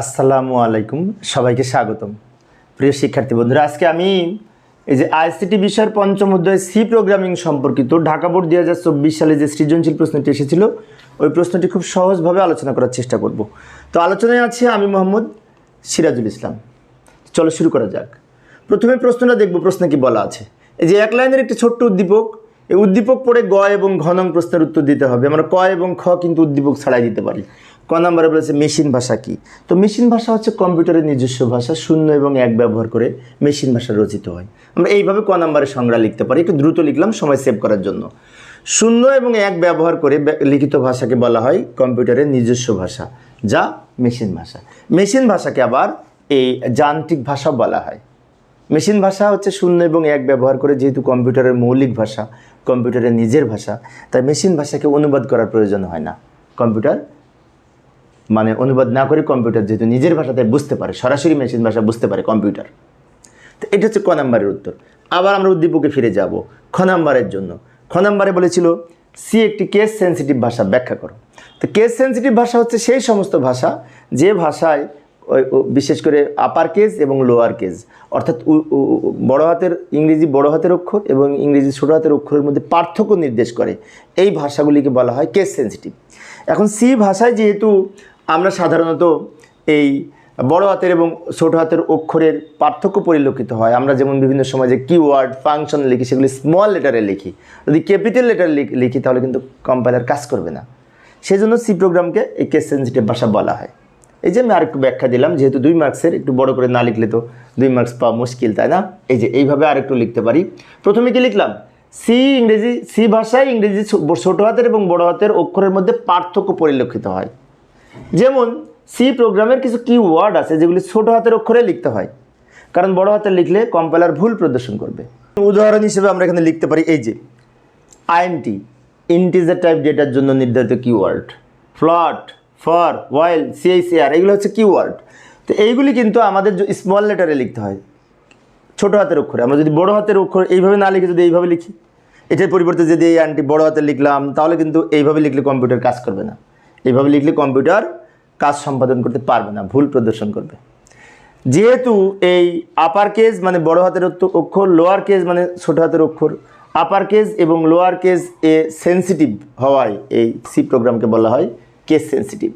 আসসালামু আলাইকুম, সবাইকে স্বাগতম। প্রিয় শিক্ষার্থী বন্ধুরা, আজকে আমি এই যে আইসিটি বিষয়ের পঞ্চম অধ্যায় সি প্রোগ্রামিং সম্পর্কিত ঢাকা বোর্ড দুই হাজার চব্বিশ সালে যে সৃজনশীল প্রশ্নটি এসেছিল, ওই প্রশ্নটি খুব সহজভাবে আলোচনা করার চেষ্টা করব। তো আলোচনায় আছে আমি মোহাম্মদ সিরাজুল ইসলাম। চলো শুরু করা যাক। প্রথমে প্রশ্নটা দেখব, প্রশ্নে কি বলা আছে। এই যে এক লাইনের একটি ছোট্ট উদ্দীপক, এই উদ্দীপক পড়ে গ এবং ঘ নং প্রশ্নের উত্তর দিতে হবে। আমরা ক এবং খ কিন্তু উদ্দীপক ছাড়াই দিতে পারি। ক নম্বরে বলেছে মেশিন ভাষা কি? তো মেশিন ভাষা হচ্ছে কম্পিউটারের নিজস্ব ভাষা, শূন্য এবং এক ব্যবহার করে মেশিন ভাষা রচিত হয়। আমরা এইভাবে ক নম্বরে সংজ্ঞা লিখতে পারি, একটু দ্রুত লিখলাম, সময় সেভ করার জন্য। শূন্য এবং এক ব্যবহার করে লিখিত ভাষাকে বলা হয় কম্পিউটারের নিজস্ব ভাষা, যা মেশিন ভাষা। মেশিন ভাষাকে আবার এই যান্ত্রিক ভাষা বলা হয়। মেশিন ভাষা হচ্ছে শূন্য এবং এক ব্যবহার করে যেহেতু কম্পিউটারের মৌলিক ভাষা, কম্পিউটারের নিজের ভাষা, তাই মেশিন ভাষাকে অনুবাদ করার প্রয়োজন হয় না। কম্পিউটার মানে অনুবাদ না করে কম্পিউটার যেহেতু নিজের ভাষাতে বুঝতে পারে, সরাসরি মেশিন ভাষা বুঝতে পারে কম্পিউটার। তো এটা হচ্ছে ক নাম্বারের উত্তর। আবার আমরা উদ্দীপকে ফিরে যাব খ নাম্বারের জন্য। খ নাম্বারে বলেছিল, সি একটি কেস সেন্সিটিভ ভাষা, ব্যাখ্যা করো। তো কেস সেন্সিটিভ ভাষা হচ্ছে সেই সমস্ত ভাষা যে ভাষায় ওই বিশেষ করে আপার কেস এবং লোয়ার কেস অর্থাৎ বড় হাতের ইংরেজি বড় হাতের অক্ষর এবং ইংরেজি ছোটো হাতের অক্ষরের মধ্যে পার্থক্য নির্দেশ করে। এই ভাষাগুলিকে বলা হয় কেস সেন্সিটিভ এখন সি ভাষায় যেহেতু আমরা সাধারণত এই বড় হাতের এবং ছোট হাতের অক্ষরের পার্থক্য পরিলক্ষিত হয়। আমরা যেমন বিভিন্ন সময় যে কিওয়ার্ড ফাংশন লিখি, সেগুলি স্মল লেটারে লিখি। যদি ক্যাপিটাল লেটার লিখি, তাহলে কিন্তু কম্পাইলার কাজ করবে না। সেই জন্য সি প্রোগ্রামকে এই কেস সেন্সিটিভ ভাষা বলা হয়। এই যে আমি আরেকটু ব্যাখ্যা দিলাম, যেহেতু দুই মার্কসের একটু বড় করে না লিখলে তো দুই মার্কস পাওয়া মুশকিল, তাই না? এই যে এইভাবে আরেকটু লিখতে পারি। প্রথমে কি লিখলাম? সি ইংরেজি সি ভাষায় ইংরেজি ছোট হাতের এবং বড় হাতের অক্ষরের মধ্যে পার্থক্য পরিলক্ষিত হয়। যেমন সি প্রোগ্রামের কিছু কি ওয়ার্ড আছে যেগুলি ছোট হাতের অক্ষরে লিখতে হয়। কারণ বড় হাতে লিখলে কম্পাইলার ভুল প্রদর্শন করবে। উদাহরণ হিসেবে আমরা এখানে লিখতে পারি এই যে আইএনটি ইন্টিজার টাইপ ডেটার জন্য নির্ধারিত কিওয়ার্ড ফ্লট ফর ওয়াইল সিআইসিআর এগুলো হচ্ছে কিওয়ার্ড তো এইগুলি কিন্তু আমাদের স্মল লেটারে লিখতে হয়, ছোট হাতের অক্ষরে। আমরা যদি বড় হাতের অক্ষর এইভাবে না লিখে যদি এইভাবে লিখি, এটার পরিবর্তে যদি এই আনটি বড় হাতে লিখলাম, তাহলে কিন্তু এইভাবে লিখলে কম্পিউটার কাজ করবে না। এইভাবে লিখলে কম্পিউটার কাজ সম্পাদন করতে পারবে না, ভুল প্রদর্শন করবে। যেহেতু এই আপার কেস মানে বড় হাতের অক্ষর লোয়ার কেস মানে ছোট হাতের অক্ষর আপার কেস এবং লোয়ার কেস এ সেন্সিটিভ হওয়ায় এই সি প্রোগ্রামকে বলা হয় কেস সেন্সিটিভ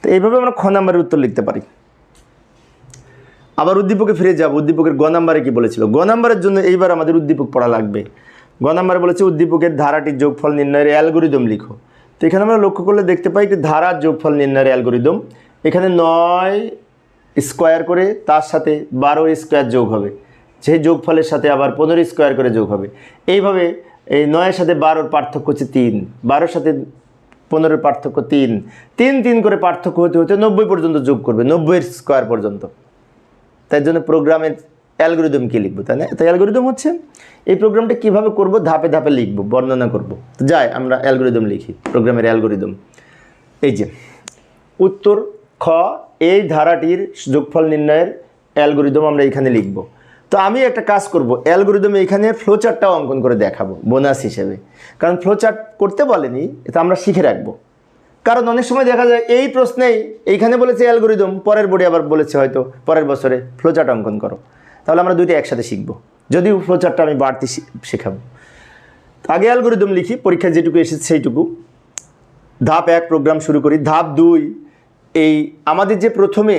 তো এইভাবে আমরা খ নাম্বারের উত্তর লিখতে পারি। আবার উদ্দীপকে ফিরে যাব, উদ্দীপকের গ নাম্বারে কি বলেছিল? গ নাম্বারের জন্য এইবার আমাদের উদ্দীপক পড়া লাগবে। গ নাম্বারে বলেছে, উদ্দীপকের ধারাটির যোগফল নির্ণয়ের অ্যালগোরিদম লিখো। তো এখানে আমরা লক্ষ্য করলে দেখতে পাই একটি ধারার যোগফল নির্ণয়ের অ্যালগোরিদম। এখানে নয় স্কোয়ার করে তার সাথে বারো স্কোয়ার যোগ হবে। সেই যোগফলের সাথে আবার পনেরো স্কোয়ার করে যোগ হবে। এইভাবে এই নয়ের সাথে বারোর পার্থক্য হচ্ছে তিন। বারোর সাথে পনেরোর পার্থক্য তিন। তিন তিন করে পার্থক্য হতে হতে নব্বই পর্যন্ত যোগ করবে, নব্বইয়ের স্কোয়ার পর্যন্ত। তাই জন্য প্রোগ্রামের অ্যালগোরিদম কী লিখব, তাই না? তাই অ্যালগোরিদম হচ্ছে এই প্রোগ্রামটা কীভাবে করব, ধাপে ধাপে লিখব, বর্ণনা করব। তো যাই, আমরা অ্যালগোরিদম লিখি, প্রোগ্রামের অ্যালগোরিদম। এই যে, উত্তর খ, এই ধারাটির যোগফল নির্ণয়ের অ্যালগোরিদম আমরা এখানে লিখব। তো আমি একটা কাজ করব, অ্যালগোরিদম এখানে ফ্লোচার্টটাও অঙ্কন করে দেখাবো, বোনাস হিসেবে। কারণ ফ্লোচার্ট করতে বলেনি, এটা আমরা শিখে রাখব। কারণ অনেক সময় দেখা যায়, এই প্রশ্নেই, এইখানে বলেছে অ্যালগোরিদম, পরের বোর্ডে আবার বলেছে হয়তো, পরের বছরে ফ্লোচার্ট অঙ্কন করো। তাহলে আমরা দুইটা একসাথে শিখব। যদিও ফ্লোচার্টটা আমি বাড়তি শেখাবো। আগে অ্যালগোরিদম লিখি পরীক্ষায় যেটুকু এসেছে সেইটুকু। ধাপ এক প্রোগ্রাম শুরু করি। ধাপ দুই, এই আমাদের যে প্রথমে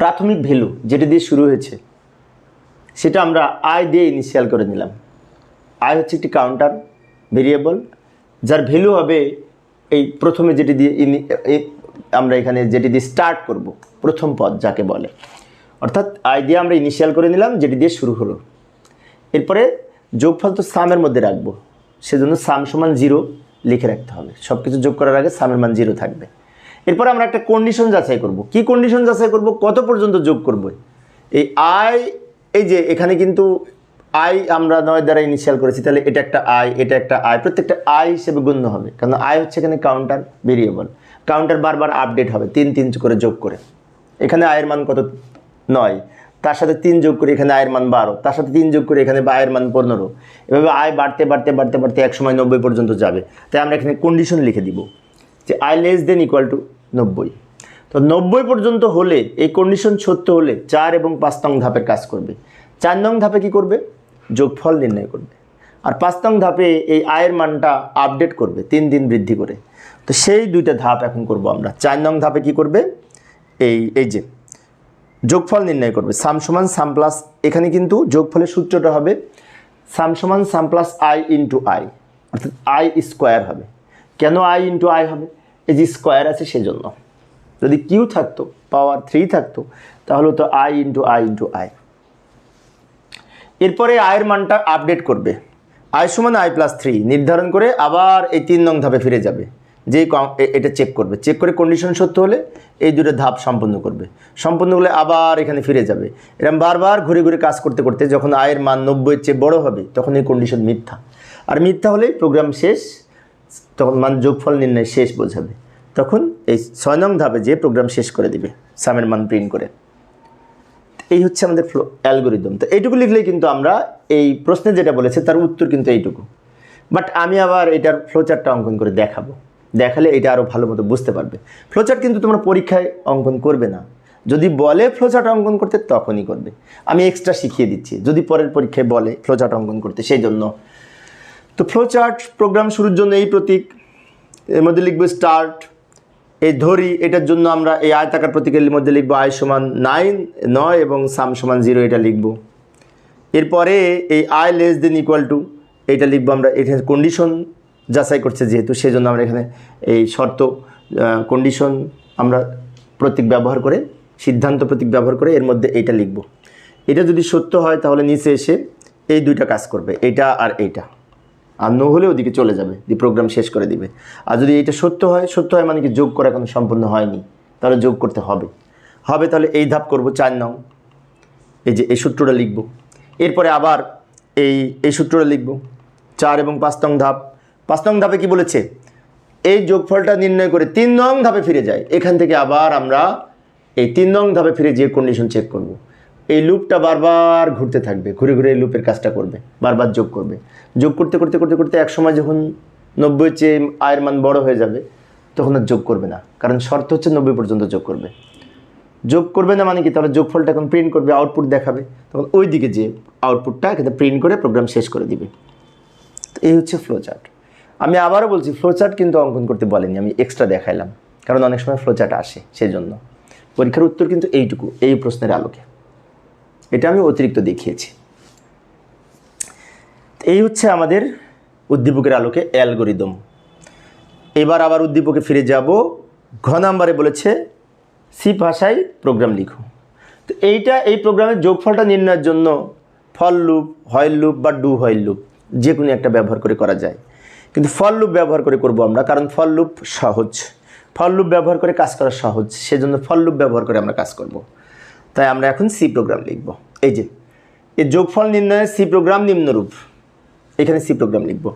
প্রাথমিক ভ্যালু যেটা দিয়ে শুরু হয়েছে, সেটা আমরা আই দিয়ে ইনিশিয়াল করে নিলাম। আই হচ্ছে একটি কাউন্টার ভেরিয়েবল যার ভ্যালু হবে এই প্রথমে যেটি দিয়ে আমরা এখানে যেটি দিয়ে স্টার্ট করব, প্রথম পদ যাকে বলে। অর্থাৎ আই দিয়ে আমরা ইনিশিয়াল করে নিলাম, যেটি দিয়ে শুরু হলো। এরপরে যোগফল তো সামের মধ্যে রাখব। সেজন্য সাম সমান জিরো লিখে রাখতে হবে। সব কিছু যোগ করার আগে সামের মান জিরো থাকবে। এরপর আমরা একটা কন্ডিশন যাচাই করব। কি কন্ডিশন যাচাই করব? কত পর্যন্ত যোগ করব? এই আই এই যে এখানে কিন্তু আই আমরা নয় দ্বারা ইনিশিয়াল করেছি, তাহলে এটা একটা আই এটা একটা আই প্রত্যেকটা আই হিসেবে গণ্য হবে। কারণ আই হচ্ছে এখানে কাউন্টার ভেরিয়েবল কাউন্টার বারবার আপডেট হবে, তিন তিন করে যোগ করে। এখানে আয়ের মান কত? নয়। তার সাথে তিন যোগ করে এখানে আয়ের মান বারো। তার সাথে তিন যোগ করে এখানে আয়ের মান পনেরো। এভাবে আয় বাড়তে বাড়তে বাড়তে বাড়তে এক সময় নব্বই পর্যন্ত যাবে। তাই আমরা এখানে কন্ডিশন লিখে দিব যে I less than equal to নব্বই। তো নব্বই পর্যন্ত হলে, এই কন্ডিশন সত্য হলে চার এবং পাঁচ নং ধাপের কাজ করবে। চার নং ধাপে কি করবে? যোগফল নির্ণয় করবে। আর পাঁচ নং ধাপে এই আয়ের মানটা আপডেট করবে, তিন দিন বৃদ্ধি করে। তো সেই দুইটা ধাপ এখন করব আমরা। চার নং ধাপে কি করবে? এই এই যে যোগফল নির্ণয় করবে। সাম সমান সাম প্লাস, এখানে কিন্তু যোগফলের সূত্রটা হবে সাম সমান sum plus I into I অর্থাৎ আই স্কোয়ার হবে। কেন আই ইন্টু আই হবে? এই যে স্কোয়ার আছে সেজন্য। যদি কিউ থাকতো পাওয়ার থ্রি থাকতো, তাহলে তো I into I into I এরপরে আয়ের মানটা আপডেট করবে। আয় সমান আই প্লাস থ্রি নির্ধারণ করে আবার এই তিন নং ধাপে ফিরে যাবে। যে এটা চেক করবে। চেক করে কন্ডিশন সত্য হলে এই দুটো ধাপ সম্পন্ন করবে। সম্পন্ন হলে আবার এখানে ফিরে যাবে। এরকম বারবার ঘুরে ঘুরে কাজ করতে করতে যখন আয়ের মান নব্বইয়ের চেয়ে বড় হবে, তখন এই কন্ডিশন মিথ্যা। আর মিথ্যা হলেই প্রোগ্রাম শেষ, তখন মান যোগফল নির্ণয় শেষ বোঝাবে। তখন এই ছয় নং ধাপে যে প্রোগ্রাম শেষ করে দিবে সামের মান প্রিন্ট করে। এই হচ্ছে আমাদের ফ্লো অ্যালগোরিদম তো এইটুকু লিখলেই কিন্তু আমরা এই প্রশ্নে যেটা বলেছে তার উত্তর কিন্তু এইটুকু। বাট আমি আবার এটার ফ্লোচারটা অঙ্কন করে দেখাবো। দেখালে এটা আরও ভালো মতো বুঝতে পারবে। ফ্লোচার্ট কিন্তু তোমরা পরীক্ষায় অঙ্কন করবে না। যদি বলে ফ্লোচার্ট অঙ্কন করতে, তখনই করবে। আমি এক্সট্রা শিখিয়ে দিচ্ছি। যদি পরের পরীক্ষায় বলে ফ্লোচার্ট অঙ্কন করতে, সেই জন্য। তো ফ্লোচার্ট প্রোগ্রাম শুরুর জন্য এই প্রতীক। এর মধ্যে লিখব স্টার্ট এই ধরি, এটার জন্য আমরা এই আয়তাকার প্রতীকের মধ্যে লিখব আয় সমান নাইন নয় এবং সাম সমান জিরো এটা লিখব। এরপরে এই I less than equal to এটা লিখব আমরা, এখানে কন্ডিশন যাচাই করছে যেহেতু সেই জন্য আমরা এখানে এই শর্ত কন্ডিশন আমরা প্রতীক ব্যবহার করে, সিদ্ধান্ত প্রতীক ব্যবহার করে এর মধ্যে এইটা লিখব। এটা যদি সত্য হয়, তাহলে নিচে এসে এই দুইটা কাজ করবে, এটা আর এইটা। আর নো হলে ওদিকে চলে যাবে দিয়ে প্রোগ্রাম শেষ করে দিবে। আর যদি এটা সত্য হয় সত্য হয় মানে কি যোগ করা এখন সম্পূর্ণ হয়নি, তাহলে যোগ করতে হবে। হবে তাহলে এই ধাপ করব চার নং। এই যে এই সূত্রটা লিখব। এরপরে আবার এই এই সূত্রটা লিখব। চার এবং পাঁচ নং ধাপ। পাঁচ নং ধাপে কি বলেছে? এই যোগফলটা নির্ণয় করে তিন নং ধাপে ফিরে যায়। এখান থেকে আবার আমরা এই তিন নং ধাপে ফিরে যে কন্ডিশন চেক করব। এই লুপটা বারবার ঘুরতে থাকবে, ঘুরে ঘুরে এই লুপের কাজটা করবে, বারবার যোগ করবে। যোগ করতে করতে করতে করতে এক সময় যখন নব্বই চেয়ে আয়ের মান বড় হয়ে যাবে, তখন আর যোগ করবে না। কারণ শর্ত হচ্ছে নব্বই পর্যন্ত যোগ করবে। যোগ করবে না মানে কি? তাহলে যোগফলটা এখন প্রিন্ট করবে আউটপুট দেখাবে। তখন ওই দিকে যে আউটপুটটা এখানে প্রিন্ট করে প্রোগ্রাম শেষ করে দিবে। তো এই হচ্ছে ফ্লো চার্ট আমি আবারও বলছি ফ্লোচার্ট কিন্তু অঙ্কন করতে বলেনি, আমি এক্সট্রা দেখাইলাম। কারণ অনেক সময় ফ্লোচার্ট আসে সেই জন্য পরীক্ষার উত্তর কিন্তু এইটুকু, এই প্রশ্নের আলোকে। এটা আমি অতিরিক্ত দেখিয়েছি। এই হচ্ছে আমাদের উদ্দীপকের আলোকে অ্যালগোরিদম। এবার আবার উদ্দীপকে ফিরে যাব। ঘ নাম্বারে বলেছে সি ভাষায় প্রোগ্রাম লিখো। তো এইটা, এই প্রোগ্রামের যোগফলটা নির্ণয়ের জন্য ফল লুপ হয়েল লুপ বা ডু হয়েল লুপ যে কোনো একটা ব্যবহার করে করা যায়। কিন্তু ফল লুপ ব্যবহার করে করব আমরা, কারণ ফল লুপ সহজ। ফল লুপ ব্যবহার করে কাজ করা সহজ, সেজন্য ফল লুপ ব্যবহার করে আমরা কাজ করব। তাই আমরা এখন সি প্রোগ্রাম লিখব। এই যে এই যোগফল নির্ণয়ের সি প্রোগ্রাম নিম্নরূপ। এখানে সি প্রোগ্রাম লিখব।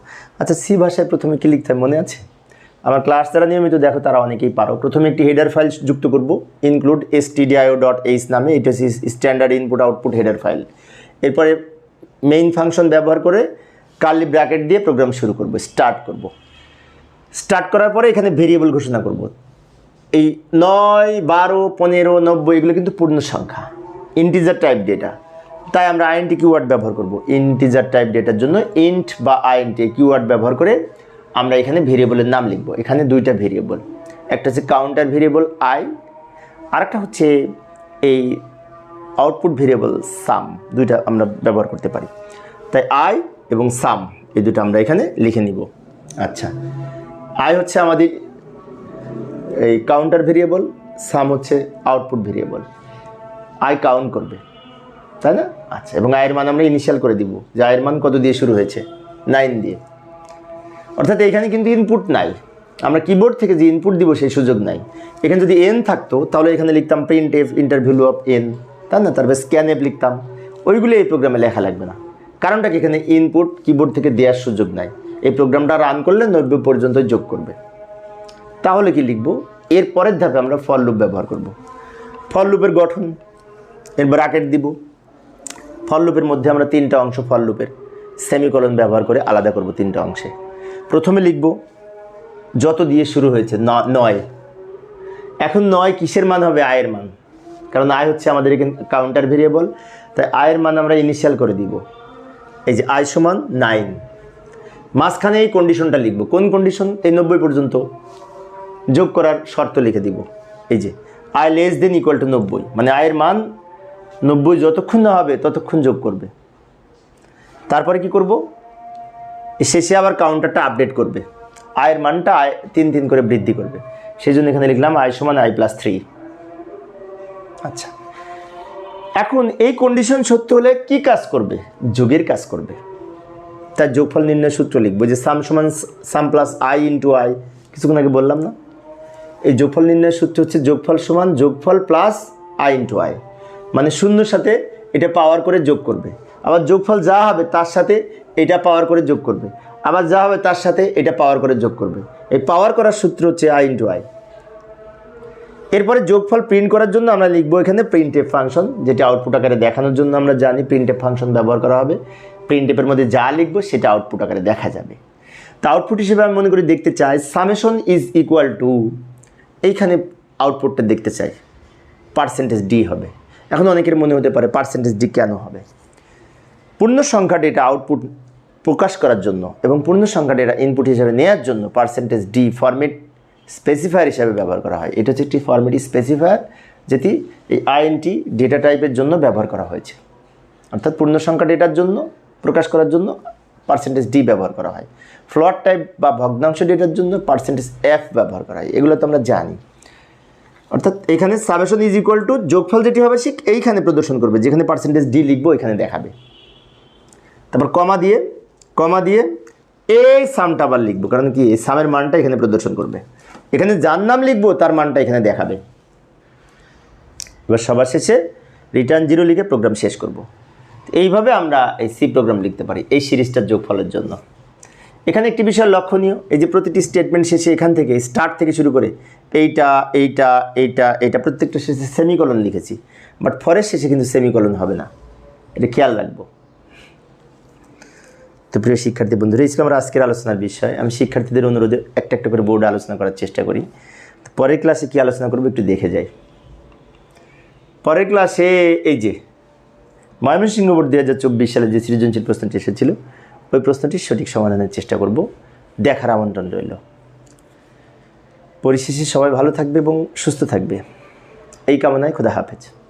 আচ্ছা সি ভাষায় প্রথমে কী লিখতে মনে আছে? আমার ক্লাস যারা নিয়মিত দেখো, তারা অনেকেই পারো। প্রথমে একটি হেডার ফাইল যুক্ত করব। Include S TDIO dot H নামে, এটা standard input output header file এরপরে মেইন ফাংশন ব্যবহার করে কার্লি ব্র্যাকেট দিয়ে প্রোগ্রাম শুরু করব, স্টার্ট করব। স্টার্ট করার পরে এখানে ভেরিয়েবল ঘোষণা করব। এই নয়, বারো, পনেরো, নব্বই এগুলো কিন্তু পূর্ণ সংখ্যা। ইন্টিজার টাইপ ডেটা তাই আমরা আইএনটি কিওয়ার্ড ব্যবহার করব। ইন্টিজার টাইপ ডেটার জন্য ইন্ট বা আইএনটি কিওয়ার্ড ব্যবহার করে আমরা এখানে ভেরিয়েবলের নাম লিখব। এখানে দুইটা ভেরিয়েবল। একটা হচ্ছে কাউন্টার ভেরিয়েবল আই আরেকটা হচ্ছে এই আউটপুট ভেরিয়েবল সাম দুইটা আমরা ব্যবহার করতে পারি। তাই আই এবং সাম, এই দুটো আমরা এখানে লিখে নিব। আচ্ছা। আয় হচ্ছে আমাদের এই কাউন্টার ভেরিয়েবল সাম হচ্ছে আউটপুট ভেরিয়েবল আয় কাউন্ট করবে, তাই না? আচ্ছা এবং আয়ের মান আমরা ইনিশিয়াল করে দিব, যে আয়ের মান কত দিয়ে শুরু হয়েছে? নাইন দিয়ে। অর্থাৎ এখানে কিন্তু ইনপুট নাই। আমরা কিবোর্ড থেকে যে ইনপুট দিব, সেই সুযোগ নাই। এখানে যদি এন থাকতো, তাহলে এখানে লিখতাম print F interview of N তাই না? তারপরে স্ক্যান এফ লিখতাম। ওইগুলো এই প্রোগ্রামে লেখা লাগবে না। কারণটা কি? এখানে ইনপুট কিবোর্ড থেকে দেওয়ার সুযোগ নাই। এই প্রোগ্রামটা রান করলে নব্বই পর্যন্ত যোগ করবে। তাহলে কি লিখব? এর পরের ধাপে আমরা ফল লুপ ব্যবহার করব। ফল লুপের গঠন এর ব্রাকেট দিব। ফল লুপের মধ্যে আমরা তিনটা অংশ ফল লুপের সেমিকলন ব্যবহার করে আলাদা করব তিনটা অংশে। প্রথমে লিখব, যত দিয়ে শুরু হয়েছে নয়। এখন নয় কিসের মান হবে? আয়ের মান। কারণ আয় হচ্ছে আমাদের এখানে কাউন্টার ভেরিয়েবল তাই আয়ের মান আমরা ইনিশিয়াল করে দিব। এই যে আয় সমান নাইন। মাঝখানে এই কন্ডিশনটা লিখব। কোন কন্ডিশন এই নব্বই পর্যন্ত যোগ করার শর্ত লিখে দিব। এই যে আয় লেস দেন ইকুয়াল টু নব্বই। মানে আয়ের মান নব্বই যতক্ষণ না হবে ততক্ষণ যোগ করবে। তারপরে কি করব? শেষে আবার কাউন্টারটা আপডেট করবে। আয়ের মানটা আয় তিন তিন করে বৃদ্ধি করবে। সেই জন্য এখানে লিখলাম আয় সমান আই প্লাস থ্রি আচ্ছা। এখন এই কন্ডিশন সত্য হলে কি কাজ করবে? যোগের কাজ করবে। তার যোগফল নির্ণয় সূত্র লিখব যে সাম সমান sum plus I into I কিছুক্ষণ আগে বললাম না? এই যোগফল নির্ণয়ের সূত্র হচ্ছে যোগফল সমান যোগফল প্লাস আই ইন্টু আই মানে শূন্যর সাথে এটা পাওয়ার করে যোগ করবে। আবার যোগফল যা হবে তার সাথে এটা পাওয়ার করে যোগ করবে। আবার যা হবে তার সাথে এটা পাওয়ার করে যোগ করবে। এই পাওয়ার করার সূত্র হচ্ছে আই ইন্টু আই এরপরে যোগফল প্রিন্ট করার জন্য আমরা লিখব এখানে প্রিন্টেপ ফাংশন যেটা আউটপুট আকারে দেখানোর জন্য আমরা জানি প্রিন্টেপ ফাংশন ব্যবহার করা হবে। প্রিন্টেপের মধ্যে যা লিখব সেটা আউটপুট আকারে দেখা যাবে। তা আউটপুট হিসেবে আমি মনে করি দেখতে চাই সামেশন ইজ ইকুয়াল টু এইখানে আউটপুটটা দেখতে চাই পার্সেন্টেজ ডি হবে। এখন অনেকের মনে হতে পারে পার্সেন্টেজ ডি কেন হবে? পূর্ণ সংখ্যাটি এটা আউটপুট প্রকাশ করার জন্য এবং পূর্ণ সংখ্যাটা এটা ইনপুট হিসেবে নেওয়ার জন্য পার্সেন্টেজ ডি ফরম্যাট স্পেসিফায়ার হিসাবে ব্যবহার করা হয়। এটা হচ্ছে একটি ফরম্যাট স্পেসিফায়ার যেটি এই আইএনটি ডেটা টাইপের জন্য ব্যবহার করা হয়েছে। অর্থাৎ পূর্ণ সংখ্যা ডেটার জন্য, প্রকাশ করার জন্য পার্সেন্টেজ ডি ব্যবহার করা হয়। ফ্লট টাইপ বা ভগ্নাংশ ডেটার জন্য পার্সেন্টেজ এফ ব্যবহার করা হয়। এগুলো তো আমরা জানি। অর্থাৎ এখানে সাবেশন ইজ ইকুয়াল টু যোগফল যেটি হবে ঠিক এইখানে প্রদর্শন করবে। যেখানে পার্সেন্টেজ ডি লিখব এখানে দেখাবে। তারপর কমা দিয়ে কমা দিয়ে এই সামটা আবার লিখব, কারণ কি সামের মানটা এখানে প্রদর্শন করবে। এখানে যার নাম লিখব, তার মানটা এখানে দেখাবে। এবার সবার শেষে রিটার্ন জিরো লিখে প্রোগ্রাম শেষ করব। এইভাবে আমরা এই সি প্রোগ্রাম লিখতে পারি, এই সিরিজটার যোগফলের জন্য। এখানে একটি বিষয় লক্ষণীয়, এই যে প্রতিটি স্টেটমেন্ট শেষে এখান থেকে স্টার্ট থেকে শুরু করে, এইটা এইটা এইটা এইটা, প্রত্যেকটা শেষে সেমিকলন লিখেছি। বাট ফরের শেষে কিন্তু সেমিকলন হবে না। এটা খেয়াল রাখব। তো প্রিয় শিক্ষার্থী বন্ধুরা আমার আজকের আলোচনার বিষয়। আমি শিক্ষার্থীদের অনুরোধে একটা একটা করে বোর্ডে আলোচনা করার চেষ্টা করি। তো পরের ক্লাসে কী আলোচনা করব একটু দেখে যাই। পরের ক্লাসে এই যে, ময়মনসিংহ বোর্ড দু হাজার চব্বিশ সালে যে সৃজনশীল প্রশ্নটি এসেছিল, ওই প্রশ্নটির সঠিক সমাধানের চেষ্টা করব। দেখার আমন্ত্রণ রইল। পরিশেষে সবাই ভালো থাকবে এবং সুস্থ থাকবে। এই কামনায় খোদা হাফেজ।